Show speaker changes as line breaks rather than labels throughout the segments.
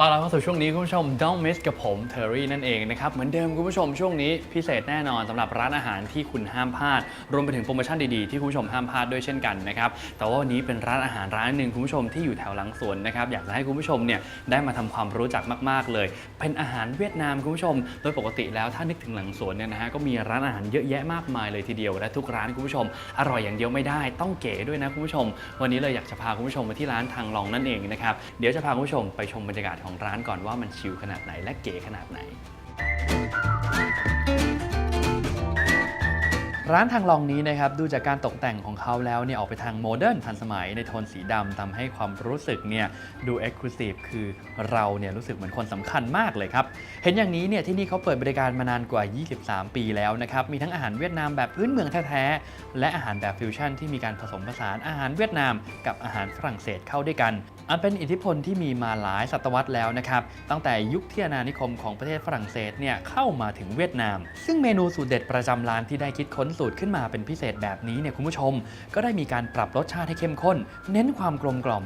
ตอนเราเข้าสู่ช่วงนี้คุณผู้ชม Don't miss กับผมเทอรี่นั่นเองนะครับ เหมือนเดิมคุณผู้ชมช่วงนี้พิเศษแน่นอนสำหรับร้านอาหารที่คุณห้ามพลาด รวมไปถึงโปรโมชั่นดีๆ ที่คุณผู้ชมห้ามพลาดด้วยเช่นกันนะครับ แต่ว่าวันนี้เป็นร้านอาหารร้านหนึ่งคุณผู้ชมที่อยู่แถวหลังสวนนะครับ อยากจะให้คุณผู้ชมเนี่ยได้มาทำความรู้จักมาก ๆ เลย เป็นอาหารเวียดนามคุณผู้ชม โดยปกติแล้วถ้านึกถึงหลังสวนเนี่ยนะฮะก็มีร้านอาหารเยอะแยะมากมายเลยทีเดียวและทุกร้านคุณผู้ชม อร่อยอย่างเดียวไม่ได้ต้องเก๋ด้วยนะคุณผู้ชม วันนี้เลยอยากจะพาคุณผู้ชมมาที่ร้านทางลองนั่นเองนะครับเดี๋ยวจะพาคุณผู้ชมไปชมบรรยากาศของร้านก่อนว่ามันชิลขนาดไหนและเก๋ขนาดไหน ร้านทางลองนี้นะครับดูจากการตกแต่งของเขาแล้วเนี่ยออกไปทางโมเดิร์นทันสมัยในโทนสีดำทำให้ความรู้สึกเนี่ยดูเอ็กซ์คลูซีฟคือเราเนี่ยรู้สึกเหมือนคนสำคัญมากเลยครับ เห็นอย่างนี้เนี่ยที่นี่เขาเปิดบริการมานานกว่า 23 ปีแล้วนะครับ มีทั้งอาหารเวียดนามแบบพื้นเมืองแท้ๆ และอาหารแบบฟิวชั่นที่มีการผสมผสานอาหารเวียดนาม กับอาหารฝรั่งเศสเข้าด้วยกัน อันเป็นอิทธิพลที่มีมาหลายศตวรรษแล้วนะครับตั้งแต่ยุคที่อาณานิคมของประเทศฝรั่งเศสเนี่ยเข้ามาถึงเวียดนาม ซึ่งเมนูสูตรเด็ดประจำร้านที่ได้คิดค้นสูตรขึ้นมาเป็นพิเศษแบบนี้เนี่ยคุณผู้ชม ก็ได้มีการปรับรสชาติให้เข้มข้น เน้นความกลมกล่อม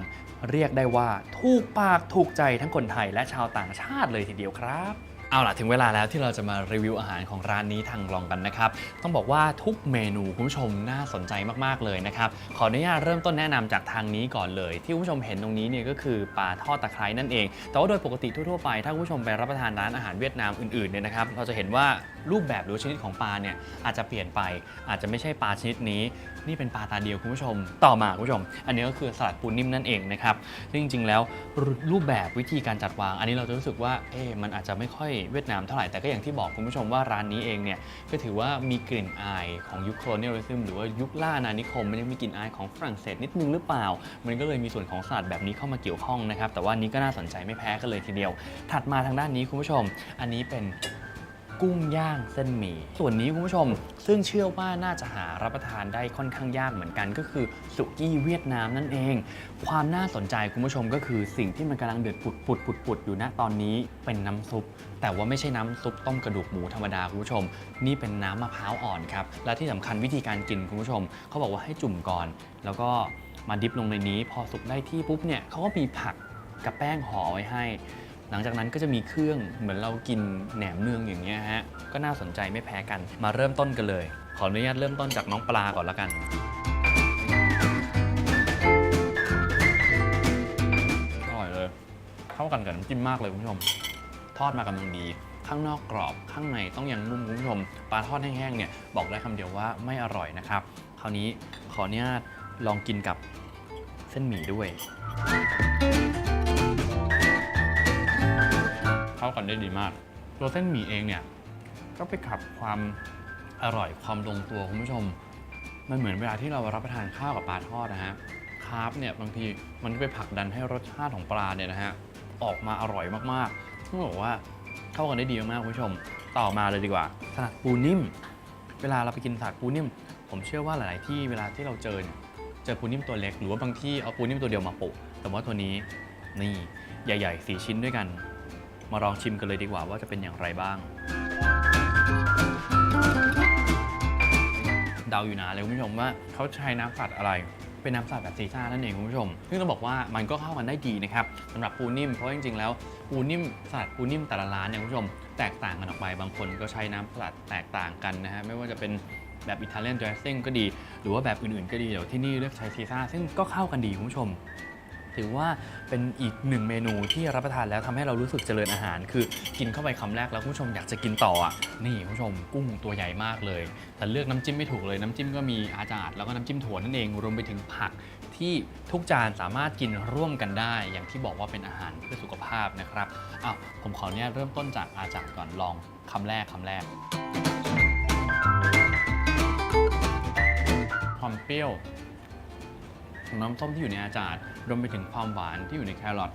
เรียกได้ว่าถูกปากถูกใจทั้งคนไทยและชาวต่างชาติเลยทีเดียวครับ เอาล่ะ ถึงเวลาแล้วที่เราจะมารีวิวอาหารของร้านนี้ทางลองกันนะครับ ต้องบอกว่าทุกเมนูคุณผู้ชมน่าสนใจมากๆเลยนะครับ ขออนุญาตเริ่มต้นแนะนำจากทางนี้ก่อนเลย ที่คุณผู้ชมเห็นตรงนี้เนี่ยก็คือปลาทอดตะไคร้นั่นเอง แต่ว่าโดยปกติทั่วๆไป ถ้าคุณผู้ชมไปรับประทานร้านอาหารเวียดนามอื่นๆเนี่ยนะครับเราจะเห็นว่ารูปแบบหรือชนิดของปลาเนี่ยอาจจะเปลี่ยนไป อาจจะไม่ใช่ปลาชนิดนี้นี่เป็นปลาตาเดียวคุณผู้ชม ต่อมาคุณผู้ชม อันนี้ก็คือสลัดปูนิ่มนั่นเองนะครับซึ่งจริงๆ แล้วรูปแบบวิธีการจัดวาง อันนี้เราจะรู้สึกว่าเอ๊ะมันอาจจะไม่ค่อยเวียดนามเท่าไหร่แต่ก็อย่างที่บอกคุณผู้ชมว่าร้านนี้เองเนี่ยก็ถือว่ามีกลิ่นอายของยุคโคลเนียลิซึมหรือว่ายุคล่าอาณานิคม มันยังมีกลิ่นอายของฝรั่งเศสนิดนึงหรือเปล่า มันก็เลยมีส่วนของสลัดแบบนี้เข้ามาเกี่ยวข้องนะครับแต่ว่านนี้ก็น่าสนใจไม่แพ้กันเลยทีเดียว ถัดมาทางด้านนี้คุณผู้ชม อันนี้เป็น กุ้งย่างเส้นหมี่ส่วนนี้คุณผู้ชม ซึ่งเชื่อว่าน่าจะหารับประทานได้ค่อนข้างยากเหมือนกัน ก็คือสุกี้เวียดนามนั่นเอง ความน่าสนใจคุณผู้ชมก็คือสิ่งที่มันกำลังเดือดปุดปุดปุดปุดอยู่ณตอนนี้เป็นน้ำซุป แต่ว่าไม่ใช่น้ำซุปต้มกระดูกหมูธรรมดาคุณผู้ชม นี่เป็นน้ำมะพร้าวอ่อนครับและที่สำคัญวิธีการกินคุณผู้ชมเขาบอกว่าให้จุ่มก่อน แล้วก็มาดิฟลงในนี้ พอสุกได้ที่ปุ๊บเนี่ยเขาก็มีผักกับแป้งห่อไว้ให้ หลังจากนั้นก็จะมีเครื่องเหมือนเรากินแหนมเนืองอย่างเงี้ยฮะ ก็น่าสนใจไม่แพ้กัน มาเริ่มต้นกันเลย ขออนุญาตเริ่มต้นจากน้องปลาก่อนละกัน อร่อยเลย เข้ากันกับน้ำจิ้มมากเลยคุณผู้ชม ทอดมากำลังดี ข้างนอกกรอบ ข้างในต้องยังนุ่มคุณผู้ชม ปลาทอดแห้งๆเนี่ยบอกได้คำเดียวว่าไม่อร่อยนะครับ คราวนี้ขออนุญาตลองกินกับเส้นหมี่ด้วย เข้ากันได้ดีมาก ตัวเส้นหมี่เองเนี่ยก็ไปขับความอร่อยความลงตัวคุณผู้ชม มันเหมือนเวลาที่เรารับประทานข้าวกับปลาทอดนะฮะคาร์บเนี่ยบางทีมันไปผลักดันให้รสชาติของปลาเนี่ยนะฮะออกมาอร่อยมากๆต้องบอกว่าเข้ากันได้ดีมากๆคุณผู้ชม ต่อมาเลยดีกว่าสลัดปูนิ่ม เวลาเราไปกินสลัดปูนิ่ม ผมเชื่อว่าหลาย ๆ ที่เวลาที่เราเจอเนี่ยเจอปูนิ่มตัวเล็ก หรือว่าบางที่เอาปูนิ่มตัวเดียวมาโปะแต่ว่าตัวนี้นี่ใหญ่ ๆ 4 ชิ้นด้วยกัน มาลองชิมกันเลยดีกว่าว่าจะเป็นอย่างไรบ้าง เดาอยู่นะเลยคุณผู้ชมว่าเขาใช้น้ำสลัดอะไร เป็นน้ำสลัดแบบซีซ่านั่นเองคุณผู้ชม ซึ่งต้องบอกว่ามันก็เข้ากันได้ดีนะครับสำหรับปูนิ่มเพราะจริงๆแล้วปูนิ่มสลัดปูนิ่มแต่ละร้านเนี่ยคุณผู้ชมแตกต่างกันออกไปบางคนก็ใช้น้ำสลัดแตกต่างกันนะฮะไม่ว่าจะเป็นแบบอิตาเลียนดรสซิ่งก็ดี หรือว่าแบบอื่นๆก็ดีเดี๋ยวที่นี่เลือกใช้ซีซ่าซึ่งก็เข้ากันดีคุณผู้ชม ถือว่าเป็นอีกหนึ่งเมนูที่รับประทานแล้วทำให้เรารู้สึกเจริญอาหาร คือกินเข้าไปคำแรกแล้วคุณผู้ชมอยากจะกินต่ออะนี่คุณผู้ชมกุ้งตัวใหญ่มากเลย แต่เลือกน้ำจิ้มไม่ถูกเลยน้ำจิ้มก็มีอาจาดแล้วก็น้ำจิ้มถั่วนั่นเองรวมไปถึงผักที่ทุกจานสามารถกินร่วมกันได้ อย่างที่บอกว่าเป็นอาหารเพื่อสุขภาพนะครับอ้าวผมขออนุญาตเริ่มต้นจากอาจารย์ก่อนลองคำแรกคำแรกความเปรี้ยว ของน้ำส้มที่อยู่ในอาจารย์รวมไปถึงความหวานที่อยู่ในแครอท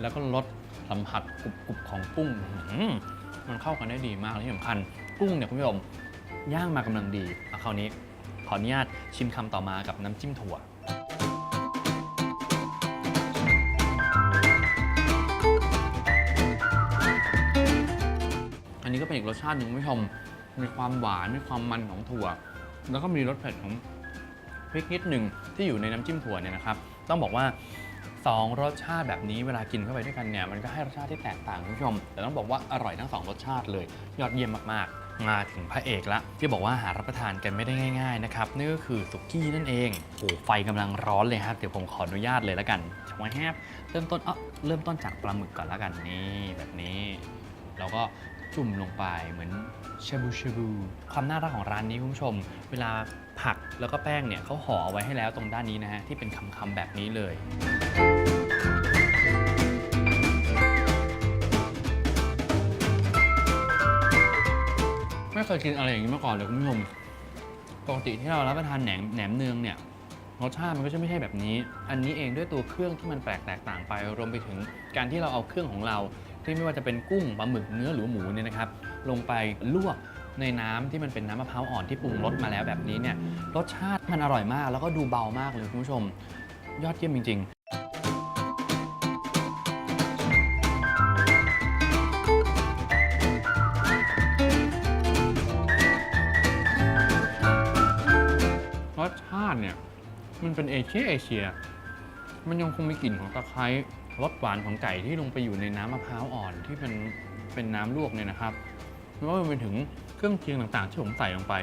แล้วก็รสสัมผัสกรุบๆของกุ้งอื้อหือมันเข้ากันได้ดีมากและที่สำคัญกุ้งเนี่ยคุณผู้ชมย่างมากำลังดีอะคราวนี้ขออนุญาตชิมคำต่อมากับน้ำจิ้มถั่ว อันนี้ก็เป็นอีกรสชาติหนึ่งคุณผู้ชมมีความหวานมีความมันของถั่ว แล้วก็มีรสเผ็ดของ พริกนิดหนึ่งที่อยู่ในน้ำจิ้มถั่วเนี่ยนะครับ ต้องบอกว่าสองรสชาติแบบนี้เวลากินเข้าไปด้วยกันเนี่ยมันก็ให้รสชาติที่แตกต่างคุณผู้ชม แต่ต้องบอกว่าอร่อยทั้งสองรสชาติเลย ยอดเยี่ยมมากๆ มาถึงพระเอกละ ที่บอกว่าหารับประทานกันไม่ได้ง่ายๆนะครับนี่ก็คือสุกี้นั่นเองโอ้ไฟกำลังร้อนเลยครับเดี๋ยวผมขออนุญาตเลยแล้วกันชมแฮบเริ่มต้นเออเริ่มต้นจากปลาหมึกก่อนแล้วกันนี่แบบนี้แล้วก็จุ่มลงไปเหมือนชาบูชาบูความน่ารักของร้านนี้คุณผู้ชม เวลา ผักแล้วก็แป้งเนี่ยเขาห่อเอาไว้ให้แล้วตรงด้านนี้นะฮะที่เป็นคำๆแบบนี้เลยไม่เคยกินอะไรอย่างนี้มาก่อนเลยคุณผู้ชมปกติที่เรารับประทานแหนมแหนมเนืองเนี่ยรสชาติมันก็จะไม่ใช่แบบนี้ อันนี้เองด้วยตัวเครื่องที่มันแปลกแตกต่างไป รวมไปถึงการที่เราเอาเครื่องของเรา ที่ไม่ว่าจะเป็นกุ้งปลาหมึกเนื้อหรือหมูเนี่ยนะครับ ลงไปลวก ในน้ำที่มันเป็นน้ำมะพร้าวอ่อนที่ปรุงรสมาแล้วแบบนี้เนี่ยรสชาติมันอร่อยมาก แล้วก็ดูเบามากเลยคุณผู้ชม ยอดเยี่ยมจริง ๆ รสชาติเนี่ย มันเป็นเอเชียเอเชีย มันยังคงมีกลิ่นของตะไคร้รสหวานของไก่ที่ลงไปอยู่ในน้ำมะพร้าวอ่อนที่เป็นเป็นน้ำลวกเนี่ยนะครับไม่ว่าไปถึง รื่องเคียงต่างๆ ที่ผมใส่ลงไป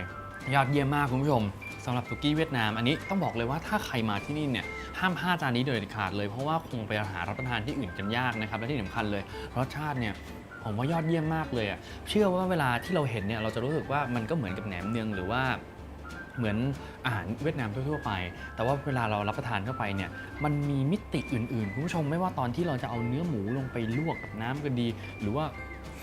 ยอดเยี่ยมมากคุณผู้ชมสำหรับสุกี้เวียดนามอันนี้ต้องบอกเลยว่าถ้าใครมาที่นี่เนี่ยห้ามพลาดจานนี้โดยเด็ดขาดเลยเพราะว่าคงไปหารับประทานที่อื่นกันยากนะครับและที่สำคัญเลยรสชาติเนี่ยผมว่ายอดเยี่ยมมากเลยอะเชื่อว่าเวลาที่เราเห็นเนี่ยเราจะรู้สึกว่ามันก็เหมือนกับแหนมเนืองหรือว่าเหมือนอาหารเวียดนามทั่วๆไป แต่ว่าเวลาเรารับประทานเข้าไปเนี่ย มันมีมิติอื่นๆ คุณผู้ชมไม่ว่าตอนที่เราจะเอาเนื้อหมูลงไปลวกกับน้ำก็ดี หรือว่า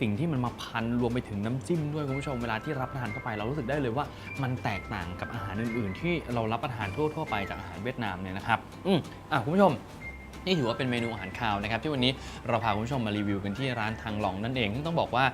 สิ่งที่มันมาพันรวมไปถึงน้ำจิ้มด้วยคุณผู้ชมเวลาที่รับประทานเข้าไปเรารู้สึกได้เลยว่ามันแตกต่างกับอาหารอื่น ๆ ที่เรารับประทานทั่ว ๆ ไปจากอาหารเวียดนามเนี่ยนะครับอืมอะคุณผู้ชมนี่ถือว่าเป็นเมนูอาหารคาวนะครับที่วันนี้เราพาคุณผู้ชมมารีวิวกันที่ร้านทางหลองนั่นเองซึ่งต้องบอกว่า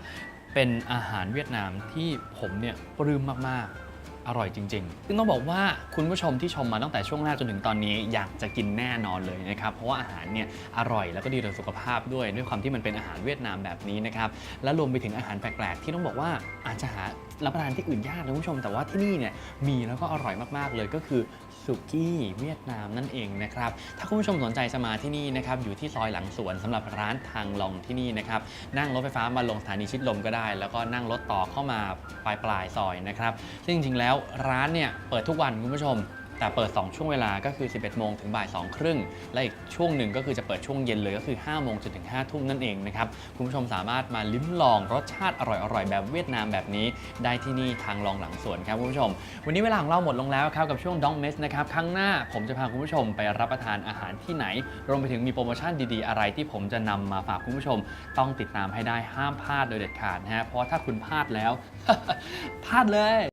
เป็นอาหารเวียดนามที่ผมเนี่ยปลื้มมากๆ อร่อยจริงๆ ซึ่งต้องบอกว่าคุณผู้ชมที่ชมมาตั้งแต่ช่วงแรกจนถึงตอนนี้อยากจะกินแน่นอนเลยนะครับ เพราะว่าอาหารเนี่ยอร่อยแล้วก็ดีต่อสุขภาพด้วยด้วยความที่มันเป็นอาหารเวียดนามแบบนี้นะครับ และรวมไปถึงอาหารแปลกๆ ที่ต้องบอกว่าอาจจะหารับประทานที่อื่นยากนะคุณผู้ชม แต่ว่าที่นี่เนี่ยมีแล้วก็อร่อยมากๆเลยก็คือสุกี้เวียดนามนั่นเองนะครับ ถ้าคุณผู้ชมสนใจจะมาที่นี่นะครับอยู่ที่ซอยหลังสวนสำหรับร้านทางลองที่นี่นะครับนั่งรถไฟฟ้ามาลงสถานีชิดลมก็ได้ แล้วก็นั่งรถต่อเข้ามาปลายปลายซอยนะครับซึ่งจริงๆแล้วร้านเนี่ยเปิดทุกวันคุณผู้ชม แต่เปิด 2 ช่วงเวลาก็คือ 11 โมงถึงบ่าย2ครึ่งและอีกช่วงหนึ่งก็คือจะเปิดช่วงเย็นเลยก็คือ 5 โมงจนถึง 5 ทุ่มนั่นเองนะครับ คุณผู้ชมสามารถมาลิ้มลองรสชาติอร่อยๆ แบบเวียดนามแบบนี้ ได้ที่นี่ทางลองหลังสวนครับคุณผู้ชม วันนี้เวลาของเราหมดลงแล้วครับกับช่วงดองเมสนะครับครั้งหน้าผมจะพาคุณผู้ชมไปรับประทานอาหารที่ไหน รวมไปถึงมีโปรโมชั่นดีๆ อะไรที่ผมจะนำมาฝากคุณผู้ชม ต้องติดตามให้ได้ห้ามพลาดโดยเด็ดขาดนะฮะเพราะถ้าคุณพลาดแล้วพลาดเลย